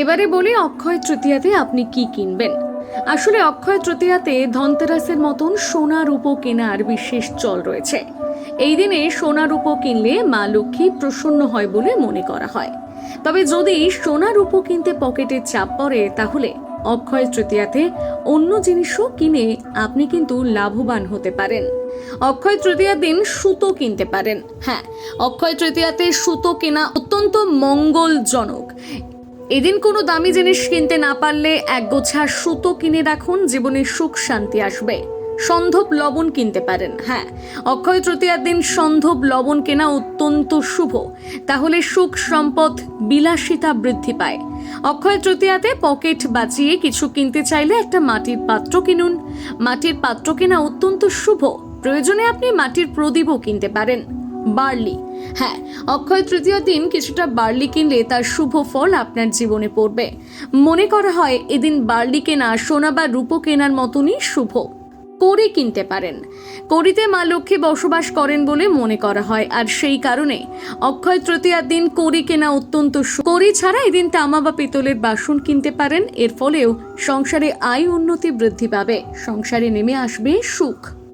এবারে বলি অক্ষয় তৃতীয়াতে আপনি কি কিনবেন? আসলে অক্ষয় তৃতীয়াতে ধনতেরাসের মতন সোনা রূপো কেনার বিশেষ চল রয়েছে। এই দিনে সোনা রূপো কিনলে মা লক্ষ্মী প্রসন্ন হয় বলে মনে করা হয়। তবে যদি সোনা রূপো কিনতে পকেটে চাপ পড়ে, তাহলে অক্ষয় তৃতীয়াতে অন্য জিনিসও কিনে আপনি কিন্তু লাভবান হতে পারেন। অক্ষয় তৃতীয়ার দিন সুতো কিনতে পারেন। হ্যাঁ অক্ষয় তৃতীয়াতে সুতো কেনা অত্যন্ত মঙ্গলজনক। এদিন কোনো দামি জিনিস কিনতে না পারলে এক গোছা সুতো কিনে রাখুন, জীবনে সুখ, শান্তি আসবে। সন্ধব লবণ কিনতে পারেন হ্যাঁ। অক্ষয় তৃতীয়ার দিন সন্ধব লবণ কেনা অত্যন্ত শুভ। তাহলে সুখ, সম্পদ, বিলাসিতা বৃদ্ধি পায়। অক্ষয় তৃতীয়াতে পকেট বাঁচিয়ে কিছু কিনতে চাইলে একটা মাটির পাত্র কিনুন। মাটির পাত্র কেনা অত্যন্ত শুভ। প্রয়োজনে আপনি মাটির প্রদীপও কিনতে পারেন। বার্লি। হ্যাঁ অক্ষয় তৃতীয় দিন কিছুটা বার্লি কিনলে তার শুভ ফল আপনার জীবনে পড়বে। মনে করা হয় এদিন বার্লি কেনা সোনা বা রূপো কেনার মতনই শুভ। কড়ি কিনতে পারেন। কড়িতে মা লক্ষ্মী বসবাস করেন বলে মনে করা হয়, আর সেই কারণে অক্ষয় তৃতীয়ার দিন কড়ি কেনা অত্যন্ত। কড়ি ছাড়া এদিন তামা বা পিতলের বাসন কিনতে পারেন। এর ফলেও সংসারে আয় উন্নতি বৃদ্ধি পাবে। সংসারে নেমে আসবে সুখ।